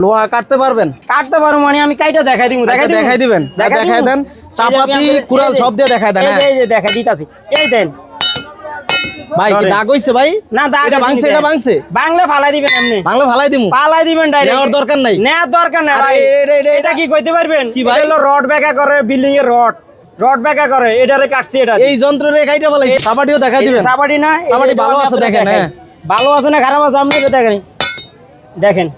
লোহা কাটতে পারবেন? কাটতে পারো মানে আমি কাইটা দেখাই দিব দেখাই দেখাই দিবেন। দেখাই দেন। চাপাতি, কুড়াল সব দিয়ে দেখাই দেন, এই যে- হ্যাঁ। এই যে দেখাই দিতাছি। এই দেন। ভাই কি দাগ হইছে ভাই? না দাগ এটা ভাঙছে এটা ভাঙছে? বাংলা ফালাই দিবেন এমনি। বাংলা ভালাই দিমু? পালাই দিবেন ডাইরেক্ট নেওয়ার দরকার নাই। নেওয়ার দরকার নাই ভাই। এটা- কি কইতে পারবেন? কি ভাই? হলো রড বেকা করে বিল্ডিং এর রড। রড বেকা করে এটারে কাটছি এটা এই যন্ত্র রে কাইটা বলাইছে সাবাটিও দেখাই দিবেন। সাবাটি না যে ভালো আছে দেখেন, হ্যাঁ। ভালো আছে না খারাপ আছে আপনি দেখেন। দেখেন।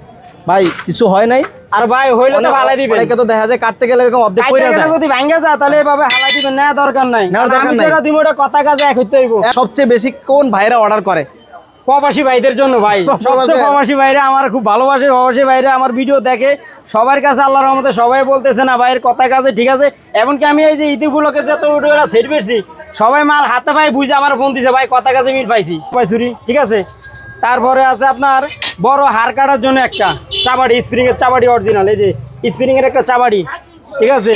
ভাই কিছু হয় নাই? আর ভাই হইলে তো ফালাই দিবেন। অনেকে তো দেখা যায় কাটতে গেলে এরকম অর্ধেক পড়ে যায়। যদি ভাঙ্গা যায় তাহলে এভাবে হালাই দিবেন না দরকার নাই। কারণ দরকার নাই। যেটা দিব ওটা কথা কাজে এক হইতে হইব। সবচেয়ে বেশি কোন ভাইরা অর্ডার করে? প্রবাসী ভাইদের জন্য ভাই। সবচেয়ে প্রবাসী ভাইরা আমার খুব ভালোবাসে প্রবাসী ভাইরা আমার ভিডিও দেখে। সবার কাছে আল্লাহর রহমতে সবাই বলতেছে না ভাইয়ের কথা কাজে ঠিক আছে। এমনকি আমি এই যে ঈদের গুলোকে যত উঠেগুলো সেট পেয়েছি সবাই মাল হাতে পাই বুঝে আমার ফোন দিছে ভাই কথা কাজে মিট পাইছি। ভাই ছুরি ঠিক আছে? তারপরে আছে আপনার বড় হার কাটার জন্য একটা চাবাড়ি স্প্রিং এর চাবাড়ি অরিজিনাল এই যে স্প্রিং এর একটা চাবাড়ি, ঠিক আছে?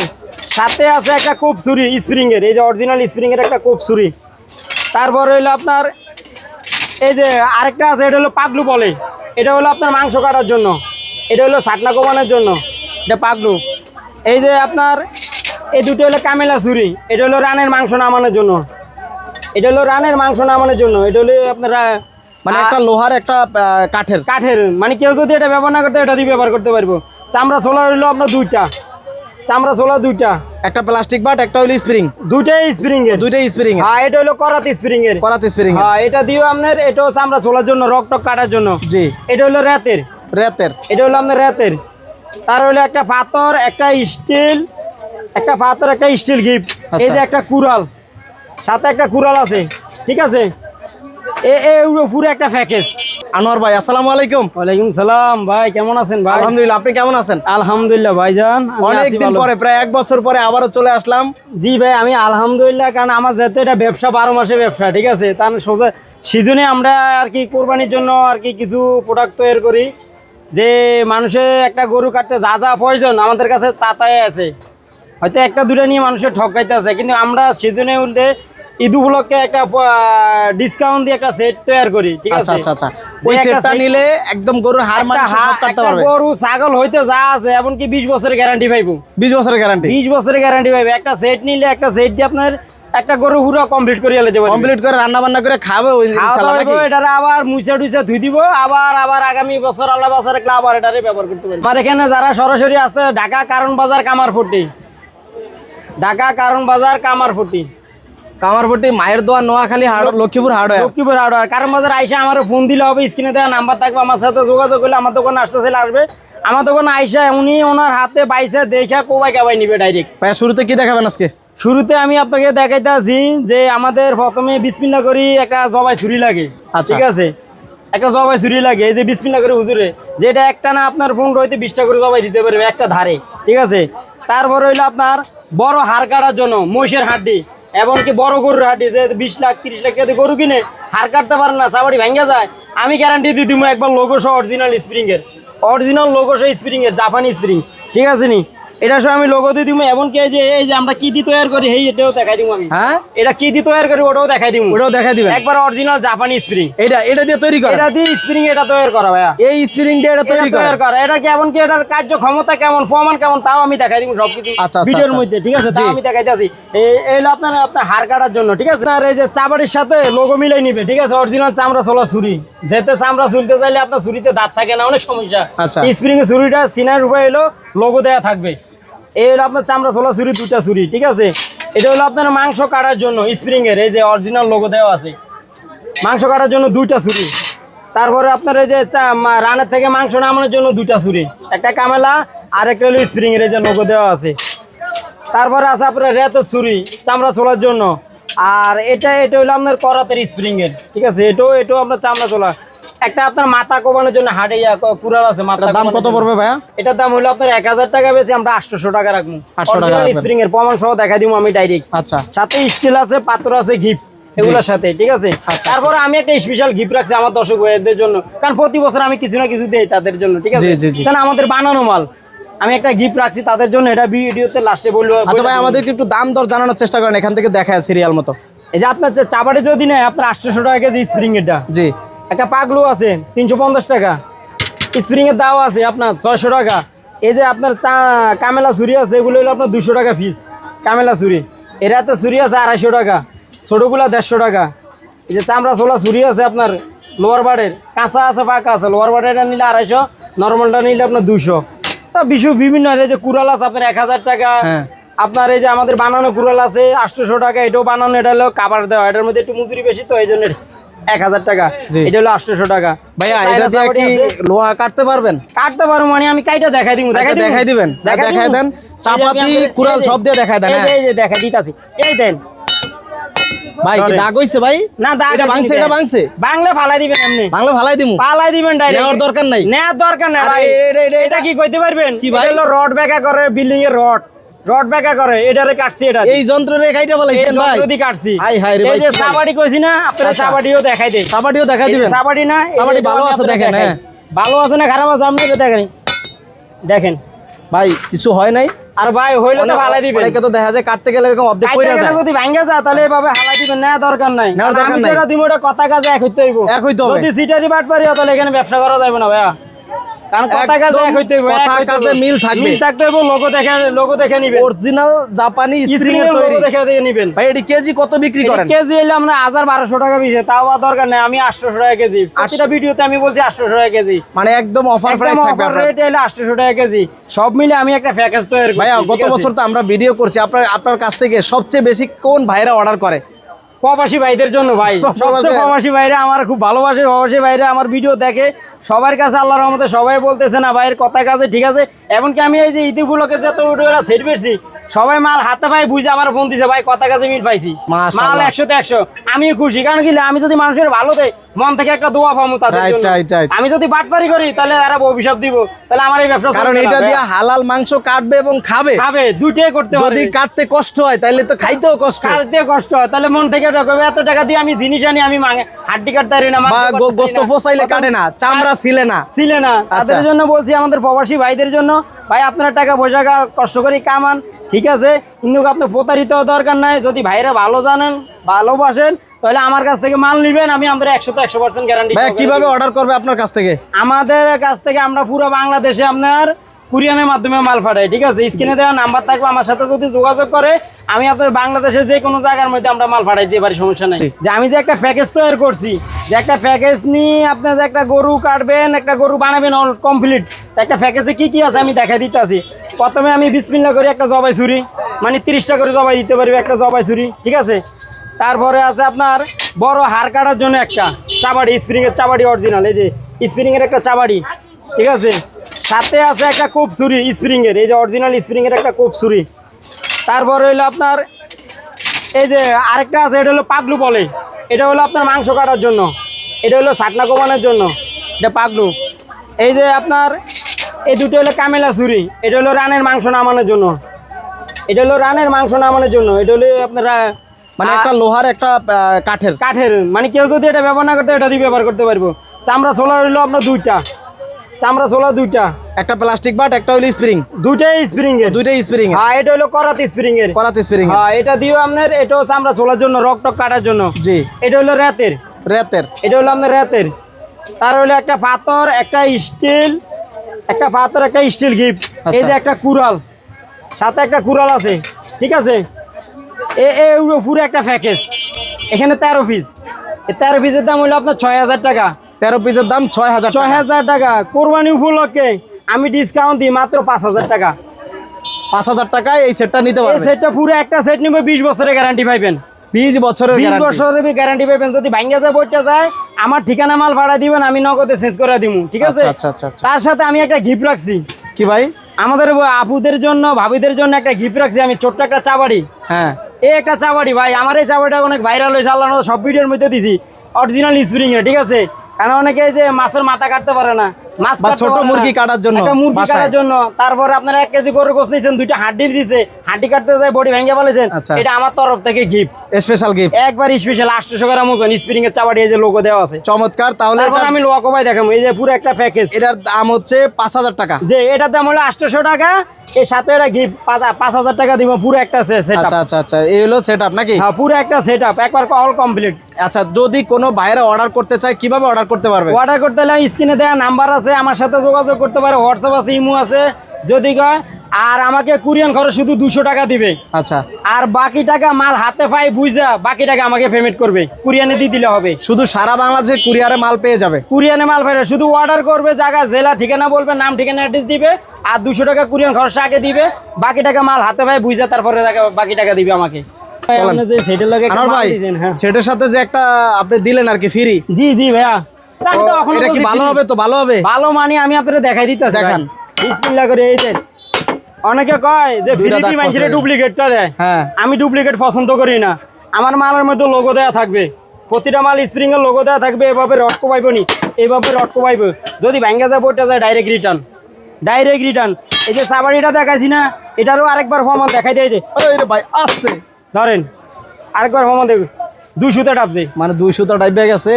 সাথে আছে একটা কোপ ছুরি স্প্রিং এর, এই যে অরিজিনাল স্প্রিং এর একটা কোপ ছুরি তারপরে হইল আপনার এই যে আরেকটা আছে, এটা হলো পাগলু বলে। এটা হলো আপনার মাংস কাটার জন্য। এটা হলো সাটনা কমানোর জন্য। এটা পাগলু। এই যে আপনার এই দুটো হলো কামেলা ছুরি। এটা হলো রানের মাংস নামানোর জন্য। এটা হলো রানের মাংস নামানোর জন্য। এটা হলো আপনার মানে একটা লোহার একটা কাঠের। কাঠের। মানে কেউ যদি এটা ব্যবহার না করতে এটা দিয়ে ব্যবহার করতে পারব। চামড়া ছোলা হইল আপনার দুইটা। চামড়া ছোলা দুইটা। একটা প্লাস্টিক বাট একটা হইল স্প্রিং দুইটাই স্প্রিং এর। দুইটাই স্প্রিং হ্যাঁ এটা হলো করাতি স্প্রিং এর। করাতে স্প্রিং হ্যাঁ এটা দিও আপনার এটাও চামড়া ছোলার জন্য রক টক কাটার জন্য। জি। এটা হলো রাতের। রেতের। এটা হলো আপনার রাতের। তার হলো একটা পাথর একটা স্টিল একটা পাথর একটা স্টিল গিফট এই যে একটা কুড়াল। সাথে একটা কুড়াল আছে। ঠিক আছে? এ এ পুরো একটা প্যাকেজ আনোয়ার ভাই আসসালামু আলাইকুম। ওয়ালাইকুম সালাম ভাই কেমন আছেন ভাই? আলহামদুলিল্লাহ আপনি কেমন আছেন? আলহামদুলিল্লাহ ভাইজান আমি আছি পরে প্রায় এক বছর পরে আবারও চলে আসলাম। জি ভাই আমি আলহামদুলিল্লাহ কারণ আমার যেহেতু এটা ব্যবসা বারো মাসে ব্যবসা ঠিক আছে? তার সোজা সিজনে আমরা আর কি কোরবানির জন্য আর কি কিছু প্রোডাক্ট তৈরি করি যে মানুষে একটা গরু কাটতে যা যা প্রয়োজন আমাদের কাছে তা তাই আছে। হয়তো একটা দুটা নিয়ে মানুষের ঠকাইতে আছে কিন্তু আমরা সিজনে উল্টে ঈদ উপলক্ষে একটা ডিসকাউন্ট দিয়ে একটা সেট তৈরি করি ঠিক আচ্ছা আছে? আচ্ছা আচ্ছা। ওই সেটটা নিলে একদম গরুর একটা মাংস সব কাটতে পারবে। গরু ছাগল হইতে যা আছে এমনকি বিশ বছরের গ্যারান্টি পাইবো। 20 বছরের গ্যারান্টি বিশ বছরের গ্যারান্টি পাইবে। একটা সেট নিলে একটা সেট দিয়ে আপনার একটা গরু পুরো কমপ্লিট করে পারবে। কমপ্লিট করে রান্না বান্না করে খাবে ওই ইনশাআল্লাহ নাকি? হইবো, এটারে আবার মুছে টুইছে ধুই দিব আবার আবার আগামী বছর আল্লাহ বাজারে আবার এটারে ব্যবহার করতে পারবে। আমার এখানে যারা সরাসরি আসতে ঢাকা কারণ বাজার কামারপুটি ঢাকা কারণ বাজার কামারপট্টি মায়ের দোয়া নোয়াখালী হাড় লক্ষ্মীপুর হাড় লক্ষ্মীপুর হাওড়ার কারণ বাজার আইসা আমার ফোন দিলে হবে স্ক্রিনে দেওয়া নাম্বার থাকবে আমার সাথে যোগাযোগ করলে আমার দোকানে আসতে চাইলে আসবে। আমার দোকানে আইসা উনি ওনার হাতে বাইসে দেখা কোবাই কাবাই নিবে ডাইরেক্ট ভাই শুরুতে কি দেখাবেন আজকে? শুরুতে আমি আপনাকে দেখাইতে আছি যে আমাদের প্রথমে বিসমিল্লা করি একটা জবাই ছুরি লাগে আচ্ছা। ঠিক আছে? একটা জবাই ছুরি লাগে এই যে বিসমিল্লা করে হুজুরে যেটা একটা না আপনার ফোন রইতে বিশটা করে জবাই দিতে পারবে একটা ধারে ঠিক আছে? তারপর হইল আপনার বড় হাড় কাটার জন্য মহিষের হাড্ডি। এমনকি বড় গরুর হাটি যে বিশ লাখ, তিরিশ লাখ টাকা গরু কিনে, হার কাটতে পারে না চাবাড়ি ভেঙে যায়, আমি গ্যারান্টি দিয়ে দিব একবার লোগো অরিজিনাল স্প্রিং এর। অরিজিনাল লোগো স্প্রিং এর জাপানি স্প্রিং ঠিক আছে নি? এটা সব আমি লোগো দিয়ে দিব এমনকি এই যে এই যে আমরা কি দিয়ে তৈরি করি এই এটাও দেখাই দিব আমি। হ্যাঁ? এটা কি দিয়ে তৈরি করি ওটাও দেখাই দিব ওটাও দেখাই দিবেন। একবার অরিজিনাল জাপানি স্প্রিং এটা এটা দিয়ে তৈরি করে। এটা দিয়ে স্প্রিং এটা তৈরি করা ভাইয়া। এই স্প্রিং দিয়ে এটা তৈরি করে। তৈরি করা। এটা কেমন কি এটার কার্য ক্ষমতা কেমন প্রমাণ কেমন তাও আমি দেখাই দিব সবকিছু আচ্ছা, আচ্ছা, ভিডিওর আচ্ছা। মধ্যে ঠিক আছে? তাও। আমি দেখাইতেছি এই এই হলো আপনার আপনার হার কাটার জন্য ঠিক আছে? আর এই যে চাবাড়ির সাথে লোগো মিলাই নিবে ঠিক আছে? অরিজিনাল চামড়া চলা ছুরি। যেতে চামড়া চুলতে চাইলে আপনার ছুরিতে দাঁত থাকে না অনেক সমস্যা। স্প্রিং এর ছুরিটা সিনার উপরে এলো লোগো দেওয়া থাকবে। এই হলো আপনার চামড়া চলা ছুরি দুটা ছুরি, ঠিক আছে? এটা হলো আপনার মাংস কাটার জন্য স্প্রিং এর এই যে অরিজিনাল লোগো দেওয়া আছে। মাংস কাটার জন্য দুইটা ছুরি। তারপরে আপনার এই যে রানের থেকে মাংস নামানোর জন্য দুইটা ছুরি। একটা কামেলা আর একটা হলো স্প্রিং এর এই যে লোগো দেওয়া আছে। তারপরে আছে আপনার রেতের ছুরি, চামড়া চলার জন্য। আর এটা এটা হলো আপনার করাতের স্প্রিং এর ঠিক আছে? এটাও এটাও আপনার চামড়া চলা একটা আপনার মাথা কোবানোর জন্য হাটে কুড়াল আছে মাথা দাম কত পড়বে ভাইয়া? এটার দাম হলো আপনার এক হাজার টাকা বেশি আমরা আটশোশো টাকা রাখব। 800 টাকা স্প্রিং এর প্রমাণ সহ দেখা দিব আমি ডাইরেক্ট আচ্ছা। সাথে স্টিল আছে পাত্র আছে গিফট এগুলোর সাথে ঠিক আছে? আচ্ছা, তারপরে আমি একটা স্পেশাল গিফট রাখছি আমার দর্শক ভাইদের জন্য। কারণ প্রতি বছর আমি কিছু না কিছু দেই তাদের জন্য ঠিক আছে। কারণ আমাদের বানানো মাল। আমি একটা গিফট রাখছি তাদের জন্য এটা ভিডিওতে লাস্টে বলব আচ্ছা ভাই আমাদেরকে একটু দাম দর জানানোর চেষ্টা করেন এখান থেকে দেখায় সিরিয়াল মতো। এই যে আপনার চাবাটে যদি নেয় আপনার আটশোশো টাকা কেজি স্প্রিং এটা জি। একটা পাগলু আছে তিনশো পঞ্চাশ টাকা। স্প্রিং এর দাও আছে আপনার ছয়শো টাকা। এই যে আপনার চা কামেলা ছুরি আছে এগুলো হলো আপনার দুশো টাকা পিস কামেলা ছুরি। এরাতে ছুরি আছে আড়াইশো টাকা ছোটোগুলা দেড়শো টাকা। এই যে চামড়া ছোলা ছুরি আছে আপনার লোয়ার বার্ডের কাঁচা আছে পাকা আছে লোয়ার বার্ডেরটা নিলে আড়াইশো নর্মালটা নিলে আপনার দুশো তা বিশু বিভিন্ন এই যে কুড়াল আছে আপনার এক হাজার টাকা। হ্যাঁ। আপনার এই যে আমাদের বানানো কুড়াল আছে আটশোশো টাকা এটাও বানানো এটা হলো কাবার দেওয়া এটার মধ্যে একটু মজুরি বেশি তো এই জন্য এক হাজার টাকা। এটা হলো আটশোশো টাকা। ভাইয়া এটা দিয়ে কি লোহা কাটতে পারবেন? কাটতে মানে আমি কাইটা দেখাই দিব দেখাই দিব দেখাই দিবেন। দেখাই দেন। চাপাতি, কুড়াল সব দিয়ে দেখাই দেন, এই যে- হ্যাঁ। এই যে দেখাই দিতাছি। এই দেন। ভাই কি দাগ হইছে ভাই? না দাগ এটা ভাঙছে এটা ভাঙছে? বাংলা ফালাই দিবেন এমনি। বাংলা ভালাই দিমু? পালাই দিবেন ডাইরেক্ট নেওয়ার দরকার নাই? নেওয়ার দরকার নাই ভাই। এটা- কি কইতে পারবেন? কি ভাই? হলো রড বেকা করে বিল্ডিং এর রড। রড বেকা করে এটারে কাটছি এটা এই যন্ত্র রে কাইটা বলাইছেন ভাই। যন্ত্র কাটছি। হাই হাই রে ভাই এই যে সাবাড়ি কইছি না আপনারা আচ্ছা। সাবাড়িও দেখাই দেন। সাবাটিও দেখা এই যে দিবেন? সাবাড়ি না সাবাড়ি ভালো আছে দেখেন, দেখাই। হ্যাঁ। ভালো আছে না খারাপ আছে আপনি দেখেন। দেখেন। ভাই কিছু হয় নাই? আর ভাই হইলে তো ভালাই দিবেন। অনেকে তো দেখা যায় কাটতে গেলে এরকম অর্ধেক পড়ে যায়। যদি ভাঙ্গে যায় তাহলে এভাবে হালাই দিবেন না দরকার নাই। কারণ দরকার আমি নাই। যেটা দিব ওটা কথা কাজে এক হইতে হইব। এক হইতে হবে। যদি সিটারি বাট পারি তাহলে এখানে ব্যবসা করা যাবে না ভাইয়া। কারণ কথা কাজে এক হইতে হইব কথা কাজে মিল থাকবে। মিল থাকতে হইব লোগো দেখে লোগো দেখে নিবেন। অরিজিনাল জাপানি স্প্রিং স্প্রিং এর এর তৈরি। দেখে দেখে নিবেন। ভাই এটি কেজি কত বিক্রি করেন? কেজি এলে আমরা হাজার বারোশো টাকা পিছে তাও দরকার নেই আমি আটশোশো টাকা কেজি। প্রতিটা ভিডিওতে আমি বলছি আটশোশো টাকা কেজি। মানে একদম অফার প্রাইস থাকবে আপনার। রেট এলে আটশোশো টাকা কেজি। সব মিলে আমি একটা প্যাকেজ তৈরি করছি ভাইয়া গত বছর তো আমরা ভিডিও করছি আপনার আপনার কাছ থেকে সবচেয়ে বেশি কোন ভাইরা অর্ডার করে? প্রবাসী ভাইদের জন্য ভাই। সবচেয়ে। প্রবাসী ভাইরা আমার খুব ভালোবাসে প্রবাসী ভাইরা আমার ভিডিও দেখে। সবার কাছে আল্লাহর রহমতে সবাই বলতেছে না ভাইয়ের কথা কাছে ঠিক আছে। এমনকি আমি এই যে ঈদগুলোকে যত উঠে সেট পেয়েছি সবাই মাল হাতে পাই বুঝে আমার ফোন দিছে ভাই কথা কাছে মিট পাইছি। মাল একশোতে একশো। আমিও খুশি কারণ কি আমি যদি মানুষের ভালো দেয় মন থেকে একটা দোয়া পাবো তাদের. আমি যদি বাটপারি করি তাহলে তারা অভিশাপ দিব। তাহলে আমার এই ব্যবসা কারণ এটা দিয়ে হালাল মাংস কাটবে এবং খাবে। খাবে দুইটাই করতে যদি কাটতে কষ্ট হয় তাহলে তো খাইতেও কষ্ট। দিয়ে কষ্ট হয় তাহলে মন থেকে এত টাকা দিয়ে আমি জিনিস আনি আমি হাড্ডি কাটতে পারি না বা কাটতে গোস্ত ফসাইলে কাটে না চামড়া ছিলে না। ছিলে না। তাদের আচ্ছা। জন্য বলছি আমাদের প্রবাসী ভাইদের জন্য ভাই আপনার টাকা পয়সা কষ্ট করে কামান ঠিক আছে? কিন্তু আপনার প্রতারিত দরকার নাই। যদি ভাইরা ভালো জানেন ভালোবাসেন তাহলে আমার কাছ থেকে মাল নিবেন আমি আমাদের একশো তো একশো পার্সেন্ট গ্যারান্টি কীভাবে অর্ডার করবে আপনার কাছ থেকে? আমাদের কাছ থেকে আমরা পুরো বাংলাদেশে আপনার কুরিয়ানের মাধ্যমে মাল পাঠাই ঠিক আছে? স্ক্রিনে দেওয়া নাম্বার থাকবে আমার সাথে যদি যোগাযোগ করে আমি আপনার বাংলাদেশের যে কোনো জায়গার মধ্যে আমরা মাল পাঠাই দিতে পারি সমস্যা নেই। যে আমি যে একটা প্যাকেজ তৈরি করছি যে একটা প্যাকেজ নিয়ে আপনি যে একটা গরু কাটবেন একটা গরু বানাবেন অল কমপ্লিট একটা প্যাকেজে কি কি আছে আমি দেখা দিতে আছি প্রথমে আমি বিসমিল্লা করি, একটা জবাই ছুরি মানে তিরিশটা করে জবাই দিতে পারবি, একটা জবাই ছুরি, ঠিক আছে? তারপরে আছে আপনার বড় হার কাটার জন্য একটা চাবাড়ি, স্প্রিংয়ের চাবাড়ি অরিজিনাল এই যে স্প্রিংয়ের একটা চাবাড়ি, ঠিক আছে? সাথে আছে একটা কোপ ছুরি, স্প্রিংয়ের, এই যে অরিজিনাল স্প্রিংয়ের একটা কোপ ছুরি। তারপরে হইল আপনার এই যে আরেকটা আছে, এটা হলো পাগলু বলে। এটা হলো আপনার মাংস কাটার জন্য। এটা হলো ছাটনা কমানোর জন্য। এটা পাগলু। এই যে আপনার এই দুটো হলো কামেলা ছুরি এটা হলো রানের মাংস নামানোর জন্য। এটা হলো রানের মাংস নামানোর জন্য এটা হলো আপনার মানে একটা লোহার একটা কাঠের। কাঠের মানে কেউ যদি এটা ব্যবহার না করতে এটা দিয়ে ব্যবহার করতে পারব। চামড়া ছোলা হইল আপনার দুইটা। চামড়া ছোলা দুইটা। একটা প্লাস্টিক বাট একটা হলো স্প্রিং দুইটাই স্প্রিং এর। দুইটাই স্প্রিং হ্যাঁ এটা হলো করাত স্প্রিং এর। করাতে স্প্রিং হ্যাঁ এটা দিয়েও আপনার এটাও চামড়া ছোলার জন্য রক টক কাটার জন্য। জি। এটা হলো রাতের। রেতের। এটা হলো আপনার রাতের। তার হলো একটা পাথর একটা স্টিল একটা পাথর একটা স্টিল গিফট এই যে আচ্ছা। একটা কুড়াল সাথে একটা কুড়াল আছে ঠিক আছে? পুরো একটা প্যাকেজ এখানে তেরো পিস তেরো পিসের দাম হলো আপনার ছয় হাজার টাকা। তেরো পিসের দাম ছয় হাজার ছয় হাজার টাকা। কোরবানি উপলক্ষে আমি ডিসকাউন্ট দিই মাত্র পাঁচ হাজার টাকা। পাঁচ হাজার টাকায় এই সেটটা নিতে এই সেটটা পুরো একটা সেট নিবে বিশ বছরের গ্যারান্টি পাইবেন। বিশ বছরের গ্যারান্টি 20 বছরের গ্যারান্টি পাবেন। যদি ভাঙা যায় বইটা যায় আমার ঠিকানা মাল ভাড়া দিবেন আমি নগদে চেঞ্জ করে দিমু ঠিক আছে? আচ্ছা আচ্ছা আচ্ছা আচ্ছা। তার সাথে আমি একটা গিফট রাখছি। কি ভাই? আমাদের আপুদের জন্য ভাবিদের জন্য একটা গিফট রাখছি। আমি ছোট্ট একটা চাবাড়ি। হ্যাঁ। এই একটা চাবাড়ি ভাই। আমার এই চাবাড়িটা অনেক ভাইরাল হয়েছে আল্লাহ সব ভিডিওর মধ্যে দিছি। অরিজিনাল স্প্রিং এর ঠিক আছে? কারণ অনেকে যে মাছের মাথা কাটতে পারে না। মাছ ছোট মুরগি কাটার জন্য মুরগি কাটার জন্য। তারপরে আপনারা এক কেজি গোস নিয়েছেন দুইটা হাড্ডি দিছে। হাড্ডি কাটতে যায় বডি ভেঙে ফেলেছেন। আচ্ছা। এটা আমার তরফ থেকে গিফট স্পেশাল গিফট একবার স্পেশাল আটশোশো গ্রাম ওজন স্প্রিং এর চাবাড়ি এই যে লোগো দেওয়া আছে। চমৎকার তাহলে আমি লোয়া কবাই দেখাবো। এই যে পুরো একটা প্যাকেজ এটার দাম হচ্ছে পাঁচ হাজার টাকা। যে এটার দাম হলো আটশোশো টাকা এর সাথে একটা গিফট পাঁচ হাজার টাকা দিব পুরো একটা সেট আচ্ছা আচ্ছা আচ্ছা এই হলো সেট আপ নাকি? হ্যাঁ পুরো একটা সেট আপ একবার অল কমপ্লিট আচ্ছা যদি কোনো বাইরে অর্ডার করতে চায় কীভাবে অর্ডার করতে পারবে? অর্ডার করতে হলে স্ক্রিনে দেওয়া নাম্বার আছে আমার সাথে যোগাযোগ করতে পারে হোয়াটসঅ্যাপ আছে ইমো আছে। যদি কয় আর আমাকে কুরিয়ান খরচ শুধু দুশো টাকা দিবে। আচ্ছা। আর বাকি টাকা মাল হাতে পাই বুঝা বাকি টাকা আমাকে পেমেন্ট করবে। কুরিয়ানে দিয়ে দিলে হবে। শুধু সারা বাংলাদেশে কুরিয়ারে মাল পেয়ে যাবে? কুরিয়ানে মাল ফেরে শুধু অর্ডার করবে জায়গা জেলা ঠিকানা বলবে নাম ঠিকানা অ্যাড্রেস দিবে আর দুশো টাকা কুরিয়ান খরচ আগে দিবে বাকি টাকা মাল হাতে পাই বুঝা তারপরে বাকি টাকা দিবে আমাকে। সেটার হ্যাঁ। সাথে যে একটা আপনি দিলেন আর কি ফ্রি জি জি ভাইয়া। এটা কি ভালো হবে তো? ভালো হবে? ভালো মানে আমি আপনাদের দেখাই দিতে দেখান। বিসমিল্লাহ করে এই অনেকে কয় যে ফ্রিটি মানুষের ডুপ্লিকেটটা দেয়। হ্যাঁ। আমি ডুপ্লিকেট পছন্দ করি না। আমার মালের মধ্যে লোগো দেওয়া থাকবে। প্রতিটা মাল স্প্রিং এর লোগো দেওয়া থাকবে এভাবে রড কোবাইব নি এইভাবে রড কোবাইব। যদি ব্যাঙ্গা যায় পড়তে যায় ডাইরেক্ট রিটার্ন ডাইরেক্ট রিটার্ন এই যে সাবারিটা দেখাইছি না এটারও আরেকবার ফর্মাল দেখাই দিয়েছে ভাই আসতে ধরেন আরেকবার ফর্মাল দেবে দুই সুতা টাপছে। মানে দুই সুতা টাইপে গেছে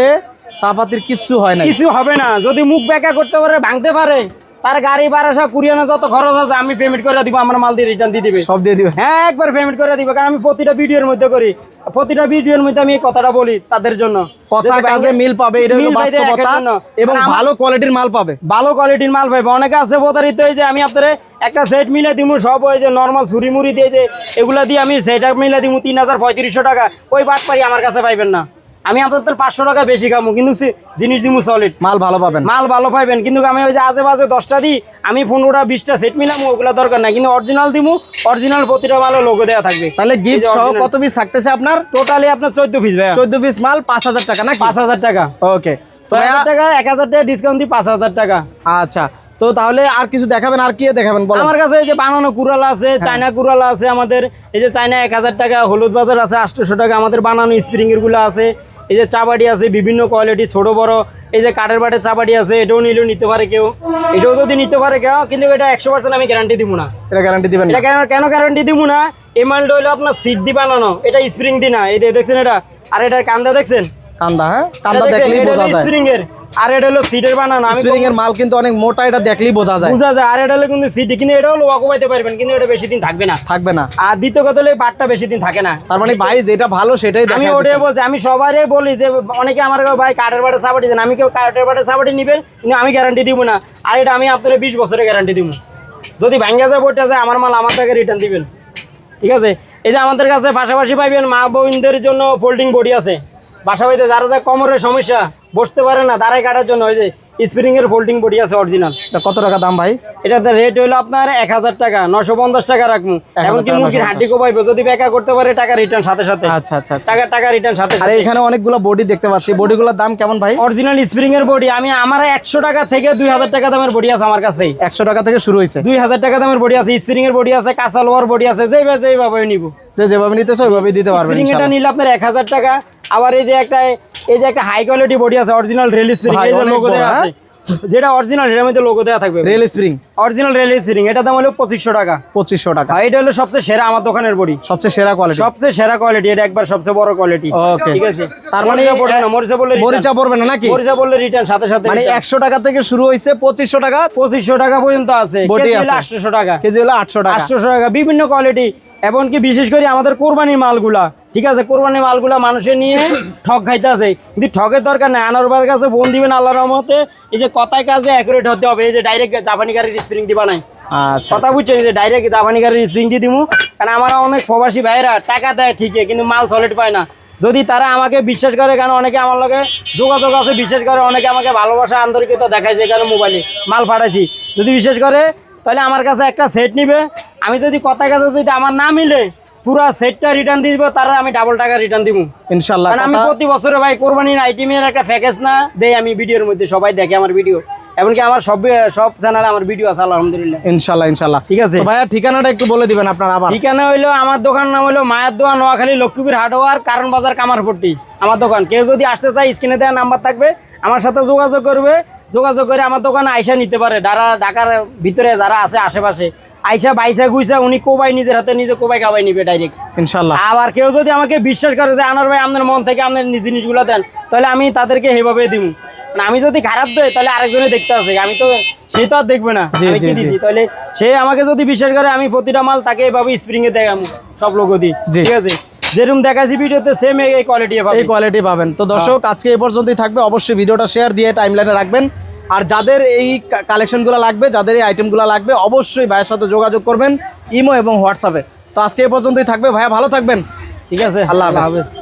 চাপাতির কিচ্ছু হয় না কিছু হবে না। যদি মুখ ব্যাকা করতে পারে ভাঙতে পারে। তার গাড়ি ভাড়া সব কুরিয়ানে যত খরচ আছে আমি পেমেন্ট করে দিব আমার মাল দিয়ে রিটার্ন দিয়ে দিবে। সব দিয়ে দিবে? হ্যাঁ একবার পেমেন্ট করে দিব কারণ আমি প্রতিটা ভিডিওর মধ্যে করি। প্রতিটা ভিডিওর মধ্যে আমি এই কথাটা বলি তাদের জন্য। কথা কাজে মিল পাবে এটা হলো বাস্তবতা এবং ভালো কোয়ালিটির মাল পাবে। ভালো কোয়ালিটির মাল পাইবে। অনেকে আছে প্রতারিত হয়েছে আমি আপনার একটা সেট মিলে দিমু সব ওই যে নর্মাল ছুরি মুড়ি দিয়ে যে এগুলা দিয়ে আমি সেট মিলে দিমু তিন হাজার পঁয়ত্রিশশো টাকা। ওই বাদ পারি আমার কাছে পাইবেন না। আমি আপনাদের পাঁচশো টাকা বেশি খামু কিন্তু জিনিস দিমু সলিড মাল ভালো পাবেন। মাল ভালো পাইবেন কিন্তু আমি ওই যে আজে বাজে দশটা দিই আমি পনেরোটা বিশটা সেট মিলাম ওগুলো দরকার নাই কিন্তু অরিজিনাল দিমু অরিজিনাল প্রতিটা মালও লোগো দেওয়া থাকবে। তাহলে গিফট সহ কত পিস থাকতেছে আপনার? টোটালি আপনার চোদ্দ পিস ভাইয়া। চোদ্দ পিস মাল পাঁচ হাজার টাকা নাকি? পাঁচ হাজার টাকা। ওকে ছয় হাজার টাকা এক হাজার টাকা ডিসকাউন্ট দিই পাঁচ হাজার টাকা। আচ্ছা। তো তাহলে আর কিছু দেখাবেন আর কি দেখাবেন বলো আমার কাছে এই যে বানানো কুড়াল আছে চায়না কুড়াল আছে আমাদের এই যে চায়না এক হাজার টাকা হলুদ বাজার আছে আটশোশো টাকা আমাদের বানানো স্প্রিং এরগুলো আছে। এই যে চাবাটি আছে বিভিন্ন কোয়ালিটি ছোট বড়। এই যে কাঠের বাটের চাবাটি আছে এটাও নিলেও নিতে পারে কেউ। এটাও যদি নিতে পারে কেউ কিন্তু এটা একশো পার্সেন্ট আমি গ্যারান্টি দিব না। এটা গ্যারান্টি দিবেন এটা কেন কেন গ্যারান্টি দিব না? এই মালটা হলো আপনার সিট দি বানানো। এটা স্প্রিং দি না। এই যে দেখছেন এটা? আর এটা কান্দা দেখছেন? কান্দা হ্যাঁ? কান্দা দেখলেই বোঝা যায়। স্প্রিং এর। আর এটা হলো সিটের বানানো আমি স্প্রিং এর মাল কিন্তু অনেক মোটা এটা দেখলেই বোঝা যায়। বুঝা যায়। আর এটা হলো কিন্তু সিট কিন্তু লোয়া কমাইতে পারবেন কিন্তু এটা বেশি দিন থাকবে না। থাকবে না। আর দ্বিতীয় কথা হলো বাটটা বেশি দিন থাকে না। তার মানে ভাই যেটা ভালো সেটাই আমি ওটাই বলছি আমি সবারই বলি যে অনেকে আমার ভাই কাঠের বাটে সাবাটি দেন। আমি কেউ কাঠের বাটে সাবাটি নিবেন কিন্তু আমি গ্যারান্টি দিব না। আর এটা আমি আপনার বিশ বছরের গ্যারান্টি দিব। যদি ভাঙ্গা যায় বইটা যায় আমার মাল আমার টাকা রিটার্ন দিবেন। ঠিক আছে? এই যে আমাদের কাছে পাশাপাশি পাইবেন মা বোনদের জন্য ফোল্ডিং বডি আছে। বাসা বাড়িতে যারা যা কোমরের সমস্যা বসতে পারে না দাঁড়ায় কাটার জন্য ওই যে স্প্রিং এর ফোল্ডিং বডি আছে অরিজিনাল কত টাকা দাম ভাই? এটাতে রেট হলো আপনার এক হাজার টাকা নশো পঞ্চাশ টাকা রাখব। 1000 এমনকি টাকা, মুরগির 950 হাড্ডি কোপাইবো যদি বেকা করতে পারে টাকা রিটার্ন সাথে সাথে। আচ্ছা আচ্ছা আচ্ছা। টাকা টাকা রিটার্ন সাথে আর এখানে অনেকগুলো বডি দেখতে পাচ্ছি। বডিগুলোর দাম কেমন ভাই? অরিজিনাল স্প্রিং এর বডি আমি আমার একশো টাকা থেকে দুই হাজার টাকা দামের বডি আছে আমার কাছে। একশো টাকা থেকে শুরু হয়েছে। দুই হাজার টাকা দামের বডি আছে স্প্রিং এর বডি আছে কাঁচা লোহার বডি আছে যেভাবে যেভাবে নিব। যে যেভাবে নিতেছে ওইভাবে দিতে পারবেন স্প্রিং এটা নিলে আপনার এক হাজার টাকা। আবার এই যে একটা এই যে একটা হাই কোয়ালিটি বডি আছে অরিজিনাল রেল স্প্রিং এই যে লোগো দেওয়া হ্যাঁ? আছে। যেটা অরিজিনাল এর মধ্যে লোগো দেওয়া থাকবে। Rail spring original rail spring এটা দাম হলো পঁচিশশো টাকা। পঁচিশশো টাকা। আর এটা হলো সবচেয়ে সেরা আমার দোকানের বডি সবচেয়ে সেরা কোয়ালিটি সবচেয়ে সেরা কোয়ালিটি এটা একবার সবচেয়ে বড় কোয়ালিটি ওকে ঠিক আছে? তার মানে পড়বে না মরিচা বললে মরিচা পড়বে না নাকি? মরিচা বললে রিটার্ন সাথে সাথে মানে return। একশো টাকা থেকে শুরু হয়েছে পঁচিশশো টাকা। পঁচিশশো টাকা পর্যন্ত আছে। বডি আছে। আটশোশো টাকা। কেজি হলো আটশো টাকা। আটশোশো টাকা। বিভিন্ন কোয়ালিটি এমনকি বিশেষ করে আমাদের কোরবানির মালগুলা। ঠিক আছে কোরবানির মালগুলা মানুষের নিয়ে ঠক খাইতে আছে। কিন্তু ঠকের দরকার নাই আনোরবার কাছে বোন দিবেন আল্লাহ রহমতে। এই যে কথায় কাজে অ্যাকুরেট হতে হবে এই যে ডাইরেক্ট জাপানি গাড়ির স্প্রিং দিবা নাই। আচ্ছা। কথা বুঝছেন যে ডাইরেক্ট জাপানি গাড়ির স্প্রিং দিয়ে দিমু। কারণ আমার অনেক প্রবাসী ভাইরা টাকা দেয় ঠিকই কিন্তু মাল সলিড পায় না। যদি তারা আমাকে বিশ্বাস করে কারণ অনেকে আমার লগে যোগাযোগ আছে বিশ্বাস করে অনেকে আমাকে ভালোবাসা আন্তরিকতা দেখাইছে কারণ মোবাইলে মাল পাঠাইছি যদি বিশ্বাস করে তাহলে আমার কাছে একটা সেট নিবে। আমি যদি কথা কাছে যদি আমার না মিলে পুরো সেটটা রিটার্ন দিয়ে দিব তারা আমি ডাবল টাকা রিটার্ন দিব ইনশাল্লাহ আমি প্রতি বছরে ভাই কোরবানির আইটেমের একটা প্যাকেজ না দেই আমি ভিডিওর মধ্যে সবাই দেখে আমার ভিডিও এমনকি আমার সব সব চ্যানেলে আমার ভিডিও আছে আলহামদুলিল্লাহ। ইনশাল্লাহ ইনশাল্লাহ ঠিক আছে? ভাইয়া ঠিকানাটা একটু বলে দিবেন আপনার আবার। ঠিকানা হইল আমার দোকান নাম হলো মায়ের দোয়া নোয়াখালী লক্ষ্মীপুর হাটওয়ার কারণ বাজার কামারপট্টি। আমার দোকান। কেউ যদি আসতে চায় স্ক্রিনে দেওয়া নাম্বার থাকবে। আমার সাথে যোগাযোগ করবে। যোগাযোগ করে আমার দোকানে আইসা নিতে পারে। যারা ঢাকার ভিতরে যারা আছে আশেপাশে। আইসা বাইসা গুইসা উনি কোবাই নিজের হাতে নিজে কোবাই কাবাই নিবে ডাইরেক্ট ইনশাল্লাহ আবার কেউ যদি আমাকে বিশ্বাস করে যে আনার ভাই আপনার মন থেকে আপনার নিজ জিনিসগুলো দেন তাহলে আমি তাদেরকে সেভাবে দিব না আমি যদি খারাপ দেয় তাহলে আরেকজনে দেখতে আছে আমি তো সে তো আর দেখবে না। তাহলে সে আমাকে যদি বিশ্বাস করে আমি প্রতিটা মাল তাকে এভাবে স্প্রিং এ দেখাম সব লোক দিই। ঠিক আছে? যেরকম দেখাচ্ছি ভিডিওতে সেম এই কোয়ালিটি পাবে এই কোয়ালিটি পাবেন। তো দর্শক আজকে এই পর্যন্তই থাকবে। অবশ্যই ভিডিওটা শেয়ার দিয়ে টাইমলাইনে রাখবেন। আর যাদের এই কালেকশনগুলো লাগবে যাদের এই আইটেমগুলো লাগবে অবশ্যই ভাইয়ের সাথে যোগাযোগ করবেন ইমো এবং হোয়াটসঅ্যাপে। তো আজকে এই পর্যন্তই থাকবে। ভাইয়া ভালো থাকবেন। ঠিক আছে। আল্লাহ হাফেজ।